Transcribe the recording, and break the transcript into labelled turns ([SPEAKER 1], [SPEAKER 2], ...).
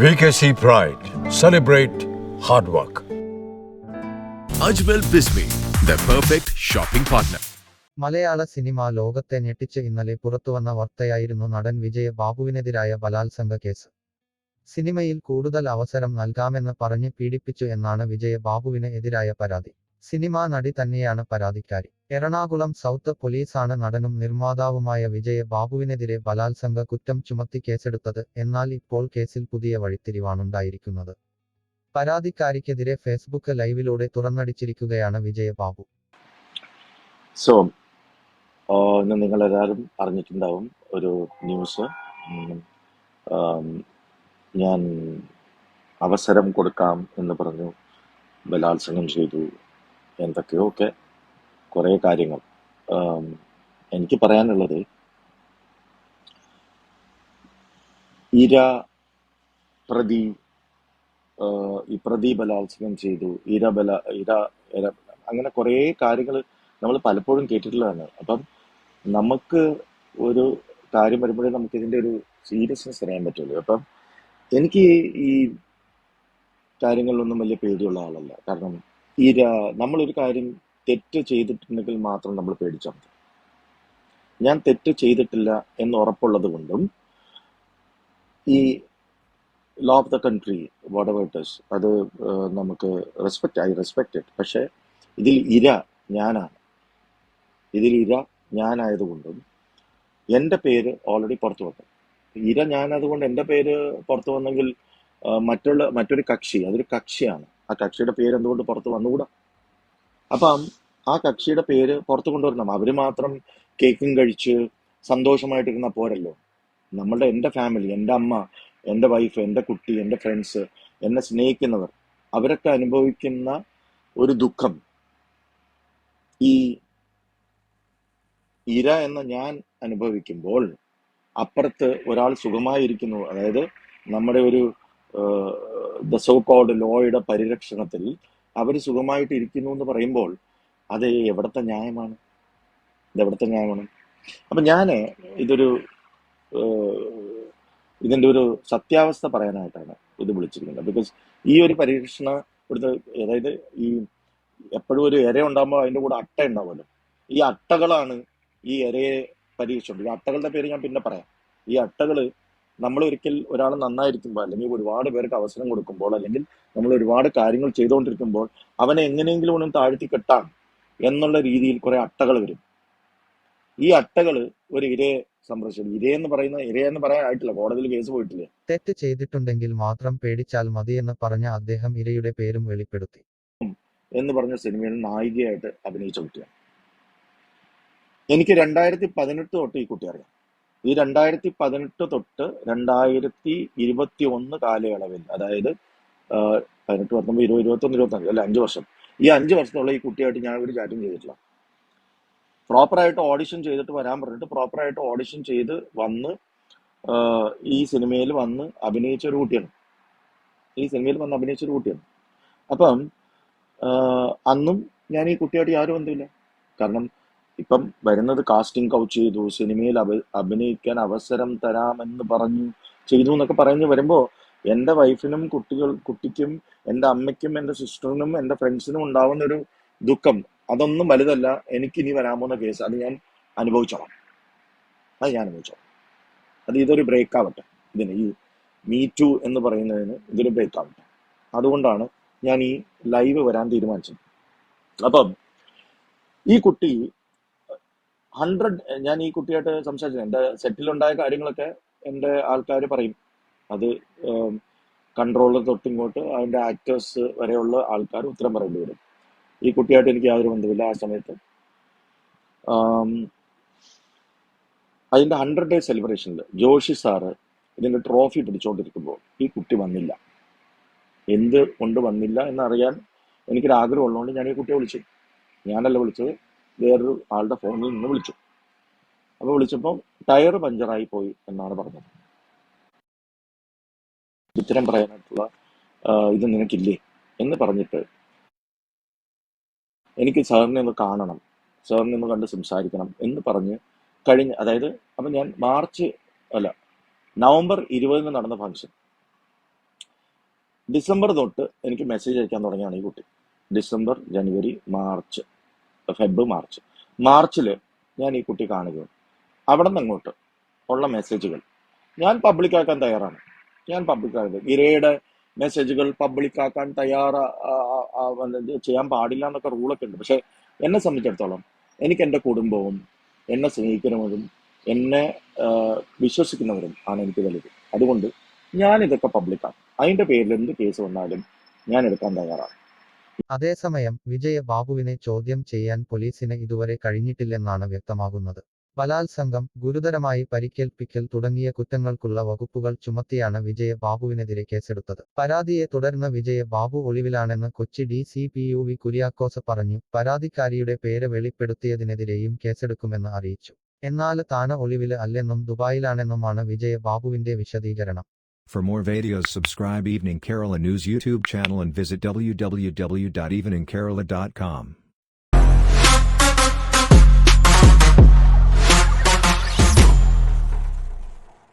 [SPEAKER 1] VKC Pride. Celebrate hard work.
[SPEAKER 2] Ajmal Bisbee, the perfect shopping partner.
[SPEAKER 3] മലയാള cinema ലോകത്തെ ഞെട്ടിച്ച് ഇന്നലെ പുറത്തുവന്ന വാർത്തയായിരുന്നു നടൻ വിജയ ബാബുവിനെതിരായ ബലാത്സംഗ കേസ് സിനിമയിൽ കൂടുതൽ അവസരം നൽകാമെന്ന് പറഞ്ഞ് പീഡിപ്പിച്ചു എന്നാണ് വിജയ ബാബുവിന് എതിരായ പരാതി സിനിമാ നടി തന്നെയാണ് പരാതിക്കാരി. എറണാകുളം സൗത്ത് പോലീസാണ് നടനും നിർമ്മാതാവുമായ വിജയ ബാബുവിനെതിരെ ബലാത്സംഗ കുറ്റം ചുമത്തി കേസെടുത്തത് എന്നാൽ ഇപ്പോൾ കേസിൽ പുതിയ വഴിത്തിരിവാണുണ്ടായിരിക്കുന്നത്. പരാതിക്കാരിക്കെതിരെ ഫേസ്ബുക്ക് ലൈവിലൂടെ തുറന്നടിച്ചിരിക്കുകയാണ് വിജയ ബാബു.
[SPEAKER 4] സോ ഇന്ന് നിങ്ങളെല്ലാവരും അറിഞ്ഞിട്ടുണ്ടാവും ഒരു ന്യൂസ്. ഞാൻ അവസരം കൊടുക്കാം എന്ന് പറഞ്ഞു ബലാത്സംഗം ചെയ്തു. എന്തൊക്കെയോ ഒക്കെ കുറേ കാര്യങ്ങൾ. എനിക്ക് പറയാനുള്ളത് ഇര പ്രതി ഈ പ്രതി ബലാത്സംഗം ചെയ്തു. ഇര ബല ഇര ഇര അങ്ങനെ കുറേ കാര്യങ്ങൾ നമ്മൾ പലപ്പോഴും കേട്ടിട്ടുള്ളതാണ്. അപ്പം നമുക്ക് ഒരു കാര്യം വരുമ്പോഴേ നമുക്ക് ഇതിന്റെ ഒരു സീരിയസ്നെസ് അറിയാൻ പറ്റുള്ളൂ. അപ്പം എനിക്ക് ഈ കാര്യങ്ങളിലൊന്നും വലിയ പേടിയുള്ള ആളല്ല. കാരണം ഈ നമ്മളൊരു കാര്യം തെറ്റ് ചെയ്തിട്ടുണ്ടെങ്കിൽ മാത്രം നമ്മൾ പേടിച്ചാൽ മതി. ഞാൻ തെറ്റ് ചെയ്തിട്ടില്ല എന്ന് ഉറപ്പുള്ളത് കൊണ്ടും ഈ law of the country what it അത് നമുക്ക് റെസ്പെക്റ്റ് ഐ റെസ്പെക്റ്റ് ഇറ്റ് പക്ഷെ ഇതിൽ ഇര ഞാനാണ്. ഇതിൽ ഇര ഞാനായതുകൊണ്ടും എന്റെ പേര് ഓൾറെഡി പുറത്തു വന്നു. ഇര ഞാനതുകൊണ്ട് എന്റെ പേര് പുറത്തു വന്നെങ്കിൽ മറ്റുള്ള മറ്റൊരു കക്ഷി അതൊരു കക്ഷിയാണ്. ആ കക്ഷിയുടെ പേര് എന്തുകൊണ്ട് പുറത്ത് വന്നുകൂടാ? അപ്പം ആ കക്ഷിയുടെ പേര് പുറത്ത് കൊണ്ടുവരണം. അവർ മാത്രം കേക്കും കഴിച്ച് സന്തോഷമായിട്ടിരുന്ന പോരല്ലോ. നമ്മളുടെ എന്റെ ഫാമിലി എന്റെ അമ്മ എന്റെ വൈഫ് എന്റെ കുട്ടി എന്റെ ഫ്രണ്ട്സ് എന്നെ സ്നേഹിക്കുന്നവർ അവരൊക്കെ അനുഭവിക്കുന്ന ഒരു ദുഃഖം. ഈ ഇര എന്ന ഞാൻ അനുഭവിക്കുമ്പോൾ അപ്പുറത്ത് ഒരാൾ സുഖമായിരിക്കുന്നു. അതായത് നമ്മുടെ ഒരു ദ സോ കോൾഡ് ലോയുടെ പരിരക്ഷണത്തിൽ അവർ സുഖമായിട്ട് ഇരിക്കുന്നു എന്ന് പറയുമ്പോൾ അത് എവിടത്തെ ന്യായമാണ്? ഇത് എവിടത്തെ ന്യായമാണ്? അപ്പം ഞാൻ ഇതൊരു ഇതിന്റെ ഒരു സത്യാവസ്ഥ പറയാനായിട്ടാണ് ഇത് വിളിച്ചിരിക്കുന്നത്. ബിക്കോസ് ഈ ഒരു പരീക്ഷണ ഇവിടുത്തെ അതായത് ഈ എപ്പോഴും ഒരു ഇര ഉണ്ടാകുമ്പോൾ അതിന്റെ കൂടെ അട്ട ഉണ്ടാവുമല്ലോ. ഈ അട്ടകളാണ് ഈ ഇരയെ പരീക്ഷിച്ചുകൊണ്ട് ഈ അട്ടകളുടെ പേര് ഞാൻ പിന്നെ പറയാം. ഈ അട്ടകൾ നമ്മൾ ഒരിക്കൽ ഒരാൾ നന്നായിരിക്കുമ്പോൾ അല്ലെങ്കിൽ ഒരുപാട് പേർക്ക് അവസരം കൊടുക്കുമ്പോൾ അല്ലെങ്കിൽ നമ്മൾ ഒരുപാട് കാര്യങ്ങൾ ചെയ്തുകൊണ്ടിരിക്കുമ്പോൾ അവനെ എങ്ങനെയെങ്കിലും ഒന്നും താഴ്ത്തി കെട്ടാം എന്നുള്ള രീതിയിൽ കുറെ അട്ടകൾ വരും. ഈ അട്ടകൾ ഒരു ഇരയെ സംരക്ഷിച്ചു എന്ന് പറയുന്ന ഇരയെന്ന് പറയാനായിട്ടില്ല കോടതിയിൽ കേസ് പോയിട്ടില്ല?
[SPEAKER 3] തെറ്റ് ചെയ്തിട്ടുണ്ടെങ്കിൽ മാത്രം പേടിച്ചാൽ മതി എന്ന് പറഞ്ഞ അദ്ദേഹം ഇരയുടെ പേരും വെളിപ്പെടുത്തി.
[SPEAKER 4] എന്ന് പറഞ്ഞ സിനിമയിൽ നായികയായിട്ട് അഭിനയിച്ച കുട്ടിയാണ്. എനിക്ക് രണ്ടായിരത്തി പതിനെട്ട് തൊട്ട് ഈ കുട്ടി അറിയാം. ഈ രണ്ടായിരത്തി പതിനെട്ട് തൊട്ട് രണ്ടായിരത്തി ഇരുപത്തി ഒന്ന് കാലയളവിൽ അതായത് പതിനെട്ട് പത്തൊമ്പത് ഇരുപത് ഇരുപത്തൊന്ന് ഇരുപത്തഞ്ച് അല്ല അഞ്ച് വർഷം. ഈ അഞ്ച് വർഷത്തുള്ള ഈ കുട്ടിയായിട്ട് ഞാൻ ഒരു ചാറ്റും ചെയ്തിട്ടില്ല. പ്രോപ്പറായിട്ട് ഓഡിഷൻ ചെയ്തിട്ട് വരാൻ പറഞ്ഞിട്ട് പ്രോപ്പറായിട്ട് ഓഡിഷൻ ചെയ്ത് വന്ന് ഈ സിനിമയിൽ വന്ന് അഭിനയിച്ച ഒരു കുട്ടിയാണ്. ഈ സിനിമയിൽ വന്ന് അഭിനയിച്ച ഒരു കുട്ടിയാണ്. അപ്പം അന്നും ഞാൻ ഈ കുട്ടിയായിട്ട് യാതൊരു ബന്ധമില്ല കാരണം ഇപ്പം വരുന്നത് കാസ്റ്റിംഗ് കൗച്ച് ചെയ്തു സിനിമയിൽ അഭി അഭിനയിക്കാൻ അവസരം തരാമെന്ന് പറഞ്ഞു ചെയ്തു എന്നൊക്കെ പറഞ്ഞു വരുമ്പോൾ എന്റെ വൈഫിനും കുട്ടികൾ കുട്ടിക്കും എന്റെ അമ്മയ്ക്കും എന്റെ സിസ്റ്ററിനും എന്റെ ഫ്രണ്ട്സിനും ഉണ്ടാവുന്ന ഒരു ദുഃഖം. അതൊന്നും വലുതല്ല എനിക്ക് ഇനി വരാൻ പോകുന്ന കേസ് അത് ഞാൻ അനുഭവിച്ചോളാം. അത് ഞാൻ അനുഭവിച്ചോളാം. അത് ഇതൊരു ബ്രേക്ക് ആവട്ടെ. ഇതിന് ഈ മീ ടു എന്ന് പറയുന്നതിന് ഇതൊരു ബ്രേക്ക് ആവട്ടെ. അതുകൊണ്ടാണ് ഞാൻ ഈ ലൈവ് വരാൻ തീരുമാനിച്ചത്. അപ്പം ഈ കുട്ടി ഹൺഡ്രഡ് ഞാൻ ഈ കുട്ടിയായിട്ട് സംസാരിച്ചു എന്റെ സെറ്റിലുണ്ടായ കാര്യങ്ങളൊക്കെ എന്റെ ആൾക്കാർ പറയും. അത് കൺട്രോളർ തൊട്ടിങ്ങോട്ട് അതിന്റെ ആക്ടേഴ്സ് വരെയുള്ള ആൾക്കാർ ഉത്തരം പറയേണ്ടി വരും. ഈ കുട്ടിയായിട്ട് എനിക്ക് യാതൊരു ബന്ധമില്ല ആ സമയത്ത്. അതിന്റെ ഹൺഡ്രഡ് ഡേ സെലിബ്രേഷനിൽ ജോഷി സാറ് ഇതിന്റെ ട്രോഫി പിടിച്ചുകൊണ്ടിരിക്കുമ്പോൾ ഈ കുട്ടി വന്നില്ല. എന്ത് കൊണ്ട് വന്നില്ല എന്നറിയാൻ എനിക്കൊരു ആഗ്രഹം ഉള്ളതുകൊണ്ട് ഞാൻ ഈ കുട്ടിയെ വിളിച്ചു. ഞാനല്ല വിളിച്ചത്. വേറൊരു ആളുടെ ഫോണിൽ നിന്ന് വിളിച്ചു. അപ്പോൾ വിളിച്ചപ്പോൾ ടയർ പഞ്ചറായി പോയി എന്നാണ് പറഞ്ഞത്. ഉത്തരം പറയാനായിട്ടുള്ള ഇത് നിനക്കില്ലേ എന്ന് പറഞ്ഞിട്ട് എനിക്ക് സാറിനെ ഒന്ന് കാണണം സാറിനെ ഒന്ന് കണ്ട് സംസാരിക്കണം എന്ന് പറഞ്ഞ് കഴിഞ്ഞ് അതായത് അപ്പം ഞാൻ മാർച്ച് അല്ല നവംബർ ഇരുപതിന് നടന്ന ഫംഗ്ഷൻ. ഡിസംബർ തൊട്ട് എനിക്ക് മെസ്സേജ് അയക്കാൻ തുടങ്ങിയാണ് ഈ കുട്ടി. December January March. Feb March മാർച്ചിൽ ഞാൻ ഈ കുട്ടി കാണുകയും അവിടെ നിന്ന് അങ്ങോട്ട് ഉള്ള മെസ്സേജുകൾ ഞാൻ പബ്ലിക്കാക്കാൻ തയ്യാറാണ്. ഞാൻ പബ്ലിക്കാക്കുന്നത് ഇരയുടെ മെസ്സേജുകൾ പബ്ലിക്കാക്കാൻ തയ്യാറാ ചെയ്യാൻ പാടില്ല എന്നൊക്കെ റൂളൊക്കെ ഉണ്ട്. പക്ഷെ എന്നെ സംബന്ധിച്ചിടത്തോളം എനിക്ക് എന്റെ കുടുംബവും എന്നെ സ്നേഹിക്കുന്നവരും എന്നെ വിശ്വസിക്കുന്നവരും ആണ് എനിക്ക് വലുത്. അതുകൊണ്ട് ഞാൻ ഇതൊക്കെ പബ്ലിക്കാണ് അതിന്റെ പേരിൽ എന്ത് കേസ് വന്നാലും ഞാൻ എടുക്കാൻ തയ്യാറാണ്.
[SPEAKER 3] അതേസമയം വിജയ ബാബുവിനെ ചോദ്യം ചെയ്യാൻ പോലീസിന് ഇതുവരെ കഴിഞ്ഞിട്ടില്ലെന്നാണ് വ്യക്തമാകുന്നത്. ബലാത്സംഗം ഗുരുതരമായി പരിക്കേൽപ്പിക്കൽ തുടങ്ങിയ കുറ്റങ്ങൾക്കുള്ള വകുപ്പുകൾ ചുമത്തിയാണ് വിജയ ബാബുവിനെതിരെ കേസെടുത്തത്. പരാതിയെ തുടർന്ന് Vijay Babu ഒളിവിലാണെന്ന് Kochi D C P U V Kuriakose പറഞ്ഞു. പരാതിക്കാരിയുടെ പേര് വെളിപ്പെടുത്തിയതിനെതിരെയും കേസെടുക്കുമെന്ന് അറിയിച്ചു. എന്നാൽ താന ഒളിവിൽ അല്ലെന്നും ദുബായിലാണെന്നുമാണ് വിജയ ബാബുവിന്റെ വിശദീകരണം.
[SPEAKER 5] For more videos subscribe Evening Kerala News YouTube channel and visit www.eveningkerala.com.